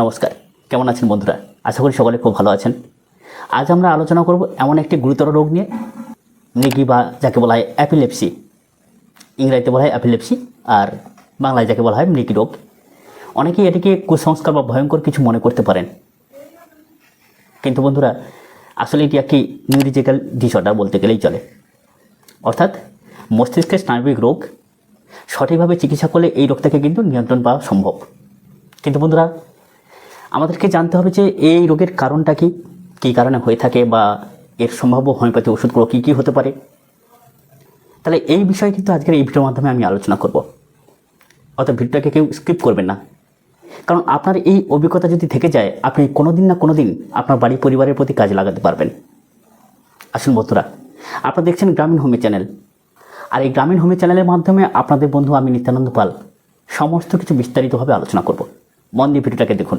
নমস্কার, কেমন আছেন বন্ধুরা? আশা করি সকলে খুব ভালো আছেন। আজ আমরা আলোচনা করব এমন একটি গুরুতর রোগ নিয়ে মৃগি বা যাকে বলা হয় অ্যাপিলেপসি ইংরাজিতে বলা হয় অ্যাপিলেপসি আর বাংলায় যাকে বলা হয় মৃগি রোগ। অনেকেই এটিকে কুসংস্কার বা ভয়ঙ্কর কিছু মনে করতে পারেন। কিন্তু বন্ধুরা, আসলে এটি একটি নিউরিজিক্যাল ডিসঅর্ডার বলতে গেলেই চলে। অর্থাৎ মস্তিষ্কের স্নায়বিক রোগ, সঠিকভাবে চিকিৎসা করলে এই রোগ থেকে কিন্তু নিয়ন্ত্রণ পাওয়া সম্ভব। কিন্তু বন্ধুরা আমাদেরকে জানতে হবে যে এই রোগের কারণটা কি, কী কারণে হয়ে থাকে বা এর সম্ভাব্য হোমিওপ্যাথি ওষুধগুলো কী কী হতে পারে? তাহলে এই বিষয়ে কিন্তু আজকের এই ভিডিওর মাধ্যমে আমি আলোচনা করব। অর্থাৎ ভিডিওটাকে কেউ স্কিপ করবেন না। কারণ আপনার এই অভিজ্ঞতা যদি থেকে যায়, আপনি কোনো দিন না কোনো দিন আপনার বাড়ি পরিবারের প্রতি কাজে লাগাতে পারবেন। আসুন বন্ধুরা, আপনারা দেখছেন গ্রামীণ হোমি চ্যানেল। আর এই গ্রামীণ হোমি চ্যানেলের মাধ্যমে আপনাদের বন্ধু আমি নিত্যানন্দ পাল সমস্ত কিছু বিস্তারিতভাবে আলোচনা করব। মন দিয়ে ভিডিওটাকে দেখুন।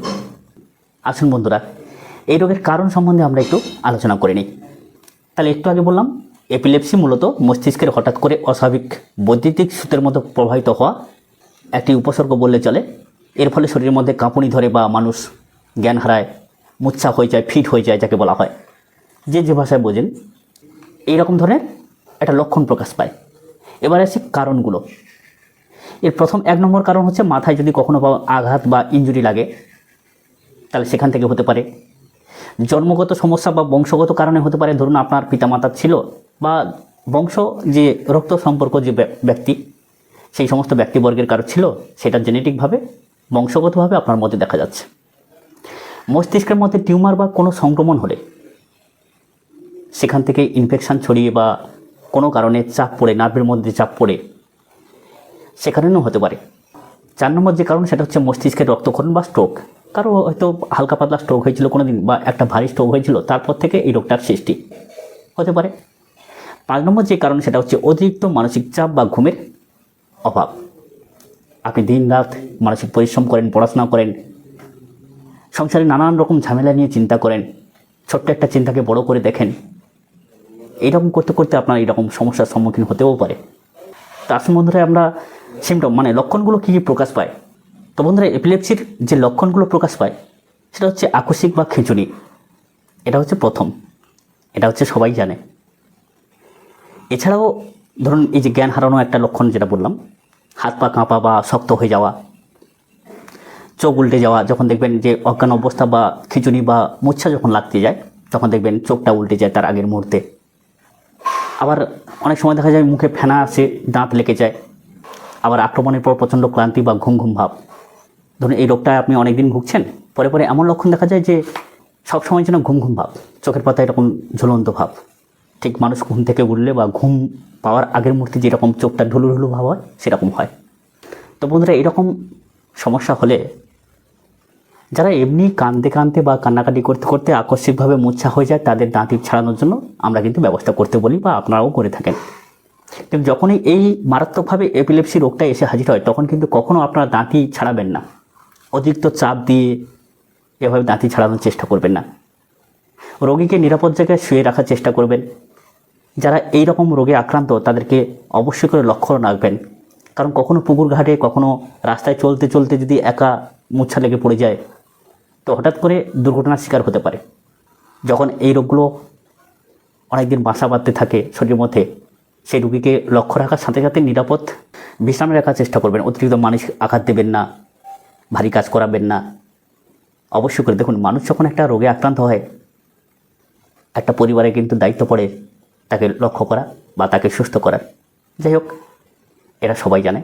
আসুন বন্ধুরা। এই রোগের কারণ সম্বন্ধে আমরা একটু আলোচনা করে নিই। তাহলে একটু আগে বললাম এপিলেপসি মূলত মস্তিষ্কের হঠাৎ করে অস্বাভাবিক বৈদ্যুতিক সুতের মতো প্রবাহিত হওয়া একটি উপসর্গ বললে চলে। এর ফলে শরীরের মধ্যে কাঁপুনি ধরে বা মানুষ জ্ঞান হারায় মুচ্ছা হয়ে যায়, ফিট হয়ে যায় যাকে বলা হয়। যে যে ভাষায় বোঝেন এই রকম ধরনের একটা লক্ষণ প্রকাশ পায়। এবার আসি কারণগুলো। এর প্রথম এক নম্বর কারণ হচ্ছে, মাথায় যদি কখনো আঘাত বা ইঞ্জুরি লাগে তাহলে সেখান থেকে হতে পারে। জন্মগত সমস্যা বা বংশগত কারণে হতে পারে। ধরুন আপনার পিতামাতা ছিল বা বংশ যে রক্ত সম্পর্ক যে ব্য- ব্যক্তি, সেই সমস্ত ব্যক্তিবর্গের কারও ছিল, সেটা জেনেটিকভাবে, বংশগতভাবে আপনার মধ্যে দেখা যাচ্ছে। মস্তিষ্কের মধ্যে টিউমার বা কোনো সংক্রমণ হলে সেখান থেকে ইনফেকশান ছড়িয়ে বা কোনো কারণে চাপ পড়ে নার্ভের মধ্যে চাপ পড়ে, সেখানেও হতে পারে। চার নম্বর যে কারণ, সেটা হচ্ছে মস্তিষ্কের রক্তক্ষরণ বা স্ট্রোক কারও হয়তো হালকা পাতলা স্ট্রোক হয়েছিল কোনো দিন বা একটা ভারী স্ট্রোক হয়েছিল, তারপর থেকে এই রোগটার সৃষ্টি। হতে পারে। পাঁচ নম্বর যে কারণ, সেটা হচ্ছে অতিরিক্ত মানসিক চাপ বা ঘুমের অভাব। আপনি দিন রাত মানসিক পরিশ্রম করেন, পড়াশোনা করেন, সংসারে নানান রকম ঝামেলা নিয়ে চিন্তা করেন, ছোট্ট একটা চিন্তাকে বড় করে দেখেন, এইরকম করতে করতে আপনার এইরকম সমস্যার সম্মুখীন হতেও পারে। তার সম্বন্ধে আমরা সিমটম মানে লক্ষণগুলো কী কী প্রকাশ পায়? তো বন্ধুরা এপিলেপসির যে লক্ষণগুলো প্রকাশ পায়, সেটা হচ্ছে আকস্মিক বা খিঁচুনি। এটা হচ্ছে প্রথম। এটা হচ্ছে সবাই জানে। এছাড়াও ধরুন, এই যে জ্ঞান হারানো একটা লক্ষণ যেটা বললাম, হাত পা কাঁপা বা শক্ত হয়ে যাওয়া, চোখ উল্টে যাওয়া, যখন দেখবেন যে অজ্ঞান অবস্থা বা খিচুনি বা মুচ্ছা যখন লাগতে যায়, তখন দেখবেন চোখটা উল্টে যায় তার আগের মুহূর্তে। আবার অনেক সময় দেখা যায় মুখে ফেনা আসে, দাঁত লেগে যায়, আবার আক্রমণের পর প্রচণ্ড ক্লান্তি বা ঘুম ঘুম ভাব। ধরুন এই রোগটা আপনি অনেকদিন ভুগছেন, পরে পরে এমন লক্ষণ দেখা যায় যে সবসময় যেন ঘুম ঘুম ভাব, চোখের পাতায় এরকম ঝুলন্ত ভাব। ঠিক মানুষ ঘুম থেকে উঠলে বা ঘুম পাওয়ার আগের মুহূর্তে যেরকম চোখটা ঢুলু ঢুলু ভাব হয়, সেরকম হয়। তো বন্ধুরা, এরকম সমস্যা হলে যারা এমনি কাঁদতে কাঁদতে বা কান্নাকাটি করতে করতে আকস্মিকভাবে মূর্ছা হয়ে যায়, তাদের দাঁতি ছাড়ানোর জন্য আমরা কিন্তু ব্যবস্থা করতে বলি বা আপনারাও করে থাকেন। কিন্তু যখনই এই মারাত্মকভাবে এপিলেপসি রোগটা এসে হাজির হয়, তখন কিন্তু কখনও আপনারা দাঁতি ছাড়াবেন না। অতিরিক্ত চাপ দিয়ে এভাবে দাঁতি ছাড়ানোর চেষ্টা করবেন না। রোগীকে নিরাপদ জায়গায় শুয়ে রাখার চেষ্টা করবেন। যারা এই রকম রোগে আক্রান্ত, তাদেরকে অবশ্যই করে লক্ষ্য রাখবেন। কারণ কখনো পুকুর ঘাটে, কখনো রাস্তায় চলতে চলতে যদি একা মুচ্ছা লেগে পড়ে যায়, তো হঠাৎ করে দুর্ঘটনার শিকার হতে পারে। যখন এই রোগগুলো অনেকদিন বাসা বাঁধতে থাকে শরীরের মধ্যে, সেই রুগীকে লক্ষ্য রাখার সাথে সাথে নিরাপদ বিশ্রামে রাখার চেষ্টা করবেন। অতিরিক্ত মানসিক আঘাত দেবেন না। ভারী কাজ করাবেন না। অবশ্য করে দেখুন, মানুষ যখন একটা রোগে আক্রান্ত হয়, একটা পরিবারে কিন্তু দায়িত্ব পড়ে তাকে লক্ষ্য করা বা তাকে সুস্থ করার যাই হোক এরা সবাই জানে,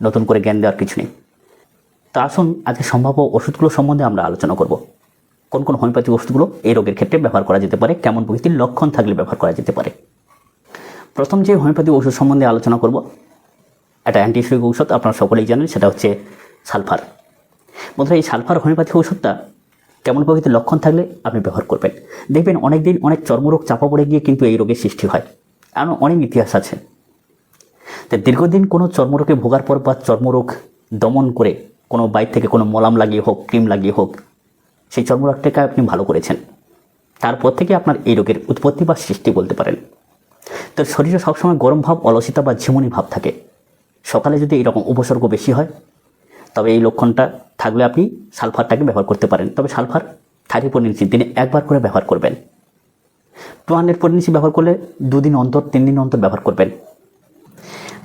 নতুন করে জ্ঞান দেওয়ার কিছু নেই। তা আসুন, আজকে সম্ভাব্য ওষুধগুলো সম্বন্ধে আমরা আলোচনা করব। কোন কোন হোমিওপ্যাথি ওষুধগুলো এই রোগের ক্ষেত্রে ব্যবহার করা যেতে পারে, কেমন প্রকৃতির লক্ষণ থাকলে ব্যবহার করা যেতে পারে। প্রথম যে হোমিওপ্যাথিক ওষুধ সম্বন্ধে আলোচনা করব একটা অ্যান্টিসিক ঔষধ, আপনারা সকলেই জানেন, সেটা হচ্ছে সালফার। বন্ধুরা, এই সালফার হোমিওপ্যাথি ওষুধটা কেমন প্রকৃতির লক্ষণ থাকলে আপনি ব্যবহার করবেন। দেখবেন অনেক দিন অনেক চর্মরোগ চাপা পড়ে গিয়ে কিন্তু এই রোগের সৃষ্টি হয়। এমন অনেক ইতিহাস আছে। তো দীর্ঘদিন কোনো চর্মরোগে ভোগার পর বা চর্মরোগ দমন করে কোনো বাইর থেকে কোনো মলাম লাগিয়ে হোক, ক্রিম লাগিয়ে হোক, সেই চর্মরোগটাকে আপনি ভালো করেছেন। তারপর থেকে আপনার এই রোগের উৎপত্তি বা সৃষ্টি বলতে পারেন। তো শরীরে সবসময় গরম ভাব, অলসিতা বা ঝিমুনি ভাব থাকে। সকালে যদি এরকম উপসর্গ বেশি হয়, তবে এই লক্ষণটা থাকলে আপনি সালফারটাকে ব্যবহার করতে পারেন। তবে সালফার থার্টি পটেন্সি দিনে একবার করে ব্যবহার করবেন। টু হান্ড্রেড পটেন্সি ব্যবহার করলে দুদিন অন্তর, তিন দিন অন্তর ব্যবহার করবেন।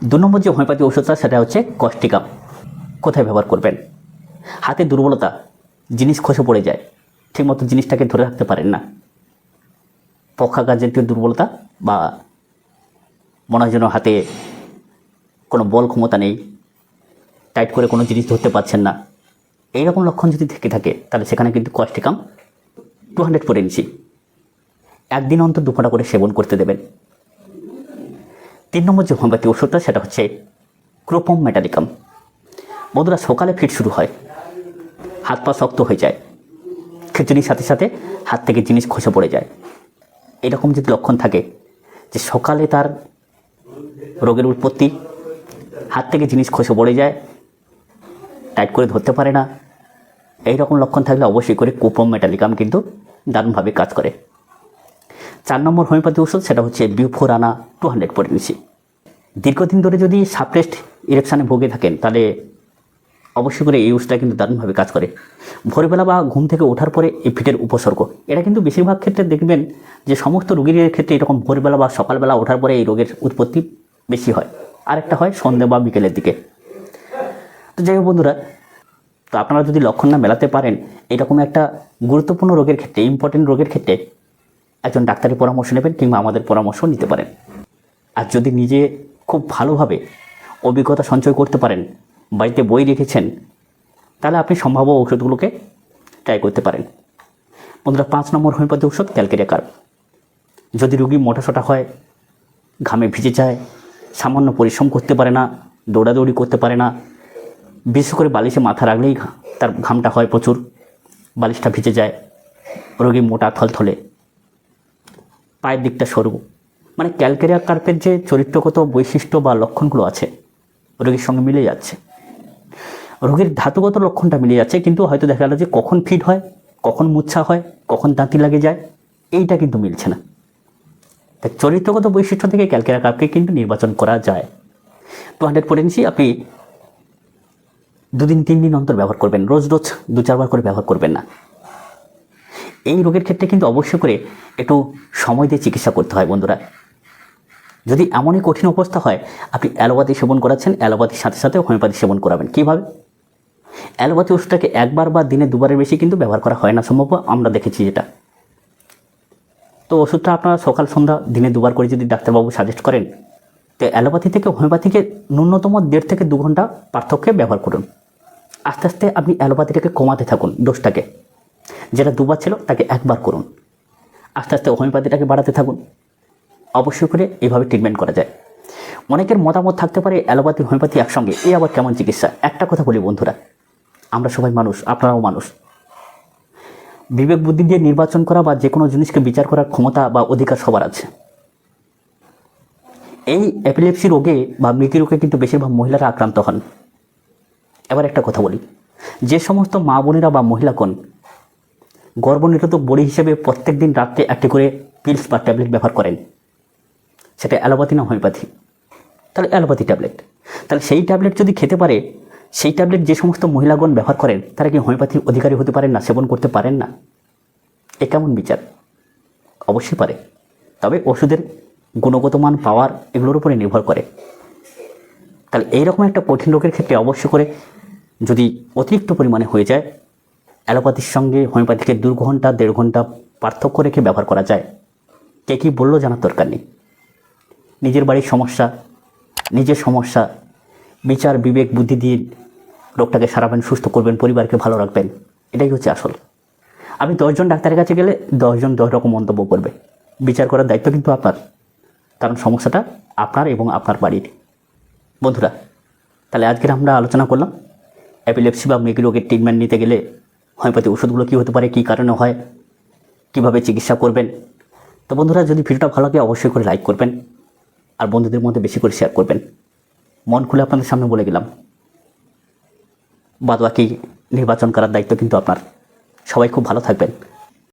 দু নম্বর যে হোমিওপ্যাথি ওষুধটা সেটা হচ্ছে কস্টিকাম কোথায় ব্যবহার করবেন? হাতে দুর্বলতা, জিনিস খসে পড়ে যায়। ঠিকমতো জিনিসটাকে ধরে রাখতে পারেন না। পক্ষাঘাত জাতীয় দুর্বলতা বা মনে হয় হাতে কোনো বল ক্ষমতা নেই, টাইট করে কোনো জিনিস ধরতে পারছেন না। এইরকম লক্ষণ যদি থেকে থাকে, তাহলে সেখানে কিন্তু কস্টিকাম টু হান্ড্রেড পটেন্সি একদিন অন্তর দুফোঁটা করে সেবন করতে দেবেন। তিন নম্বর যে হোমিওপ্যাথি ওষুধটা, সেটা হচ্ছে ক্রোপম মেটালিকাম। বন্ধুরা, সকালে ফিট শুরু হয়, হাত পা শক্ত হয়ে যায়, খিচুড়ির সাথে সাথে হাত থেকে জিনিস খসে পড়ে যায়। এরকম যদি লক্ষণ থাকে যে সকালে তার রোগের উৎপত্তি, হাত থেকে জিনিস খসে পড়ে যায়, টাইট করে ধরতে পারে না এই রকম লক্ষণ থাকলে অবশ্যই করে কুপম মেটালিকাম কিন্তু দারুণভাবে কাজ করে। চার নম্বর হোমিওপ্যাথি ওষুধ, সেটা হচ্ছে বিউফোরানা টু হান্ড্রেড পটেন্সি দীর্ঘদিন ধরে যদি সাপ্রেস্ট ইরেকশানে ভোগে থাকেন, তাহলে অবশ্যই করে এই ওষুধটা কিন্তু দারুণভাবে কাজ করে। ভোরবেলা বা ঘুম থেকে ওঠার পরে এই ফিটের উপসর্গ। এটা কিন্তু বেশিরভাগ ক্ষেত্রে দেখবেন যে সমস্ত রোগীর ক্ষেত্রে এরকম ভোরবেলা বা সকালবেলা ওঠার পরে এই রোগের উৎপত্তি বেশি হয়। আরেকটা হয় সন্ধ্যে বা বিকেলের দিকে। তো যাই হোক বন্ধুরা তো আপনারা যদি লক্ষণ না মেলাতে পারেন এরকম একটা গুরুত্বপূর্ণ রোগের ক্ষেত্রে ইম্পর্টেন্ট রোগের ক্ষেত্রে একজন ডাক্তারের পরামর্শ নেবেন কিংবা আমাদের পরামর্শ নিতে পারেন। আর যদি নিজে খুব ভালোভাবে অভিজ্ঞতা সঞ্চয় করতে পারেন, বাড়িতে বই রেখেছেন, তাহলে আপনি সম্ভাব্য ওষুধগুলোকে ট্রাই করতে পারেন। বন্ধুরা, পাঁচ নম্বর হোমিওপ্যাথি ওষুধ ক্যালকেরিয়া কার্ব। যদি রুগী মোটাসোটা হয়, ঘামে ভিজে যায়, সামান্য পরিশ্রম করতে পারে না, দৌড়াদৌড়ি করতে পারে না বিশেষ করে বালিশে মাথা রাখলেই তার ঘামটা হয় প্রচুর। বালিশটা ভিজে যায়, রোগী মোটা থলথলে। পায়ের দিকটা সরু। মানে ক্যালকেরিয়া কার্পের যে চরিত্রগত বৈশিষ্ট্য বা লক্ষণগুলো আছে, রোগীর সঙ্গে মিলে যাচ্ছে। রোগীর ধাতুগত লক্ষণটা মিলে যাচ্ছে, কিন্তু হয়তো দেখা গেল যে কখন ফিট হয়, কখন মুচ্ছা হয়, কখন দাঁতি লাগে যায়, এইটা কিন্তু মিলছে না। চরিত্রগত বৈশিষ্ট্য থেকে ক্যালকেরিয়া কার্পকে কিন্তু নির্বাচন করা যায়। টু হান্ড্রেড পটেন্সি আপনি দুদিন, তিন দিন অন্তর ব্যবহার করবেন। রোজ রোজ দু, চারবার করে ব্যবহার করবেন না। এই রোগের ক্ষেত্রে কিন্তু অবশ্যই করে একটু সময় দিয়ে চিকিৎসা করতে হয় বন্ধুরা। যদি এমনই কঠিন অবস্থা হয়, আপনি অ্যালোপ্যাথি সেবন করাচ্ছেন, অ্যালোপ্যাথির সাথে সাথে হোমিওপ্যাথি সেবন করাবেন। কীভাবে? অ্যালোপ্যাথি ওষুধটাকে একবার বা দিনে দুবারের বেশি কিন্তু ব্যবহার করা হয় না, সম্ভব আমরা দেখেছি যেটা। তো ওষুধটা আপনারা সকাল, সন্ধ্যা, দিনে দুবার করে যদি ডাক্তারবাবু সাজেস্ট করেন, তো অ্যালোপ্যাথি থেকে, হোমিওপ্যাথিকে ন্যূনতম দেড় থেকে দু ঘণ্টা পার্থক্যে ব্যবহার করুন। আস্তে আস্তে আপনি অ্যালোপ্যাথিটাকে কমাতে থাকুন ডোজটাকে। যেটা দুবার ছিল, তাকে একবার করুন। আস্তে আস্তে হোমিওপ্যাথিটাকে বাড়াতে থাকুন। অবশ্যই করে এভাবে ট্রিটমেন্ট করা যায়। অনেকের মতামত থাকতে পারে অ্যালোপ্যাথি, হোমিওপ্যাথি একসঙ্গে। এই আবার কেমন চিকিৎসা? একটা কথা বলি বন্ধুরা, আমরা সবাই মানুষ, আপনারাও মানুষ। বিবেক বুদ্ধি দিয়ে নির্বাচন করা বা যে কোনো জিনিসকে বিচার করার ক্ষমতা বা অধিকার সবার আছে। এই এপিলেপসি রোগে বা মৃত্যু রোগে কিন্তু বেশিরভাগ মহিলারা আক্রান্ত হন। এবার একটা কথা বলি। যে সমস্ত মা বোনেরা বা মহিলাগণ গর্ভনিরোধক বড়ি হিসেবে প্রত্যেক দিন রাত্রে একটি করে পিলস বা ট্যাবলেট ব্যবহার করেন, সেটা অ্যালোপ্যাথি না হোমিওপ্যাথি? তাহলে অ্যালোপ্যাথি ট্যাবলেট তাহলে সেই ট্যাবলেট যদি খেতে পারে, সেই ট্যাবলেট যে সমস্ত মহিলাগণ ব্যবহার করেন, তারা কি হোমিওপ্যাথির অধিকারী হতে পারেন না, সেবন করতে পারেন না? এ কেমন বিচার? অবশ্যই পারে। তবে ওষুধের গুণগত মান পাওয়ার এগুলোর উপরে নির্ভর করে। তাহলে এইরকম একটা কঠিন রোগের ক্ষেত্রে অবশ্য করে যদি অতিরিক্ত পরিমাণে হয়ে যায়, অ্যালোপ্যাথির সঙ্গে হোমিওপ্যাথিকে দু ঘণ্টা, দেড় ঘণ্টা পার্থক্য রেখে ব্যবহার করা যায়। কে কী বলল জানার দরকার নেই। নিজের বাড়ির সমস্যা, নিজের সমস্যা, বিচার, বিবেক, বুদ্ধি দিয়ে রোগটাকে সারাবেন, সুস্থ করবেন, পরিবারকে ভালো রাখবেন, এটাই হচ্ছে আসল। আপনি দশজন ডাক্তারের কাছে গেলে দশজন দশ রকম মন্তব্য করবে। বিচার করার দায়িত্ব কিন্তু আপনার, কারণ সমস্যাটা আপনার এবং আপনার বাড়ির। বন্ধুরা, তাহলে আজকের আমরা আলোচনা করলাম। অ্যাপিলেপসি বা মেঘরোগের রোগের ট্রিটমেন্ট নিতে গেলে হোমিওপ্যাথি ওষুধগুলো কী হতে পারে, কী কারণে হয়, কীভাবে চিকিৎসা করবেন? তো বন্ধুরা, যদি ভিডিওটা ভালো লাগে অবশ্যই করে লাইক করবেন আর বন্ধুদের মধ্যে বেশি করে শেয়ার করবেন। মন খুলে আপনাদের সামনে বলে গেলাম, বাদবাকি নির্বাচন করার দায়িত্ব কিন্তু আপনার। সবাই খুব ভালো থাকবেন।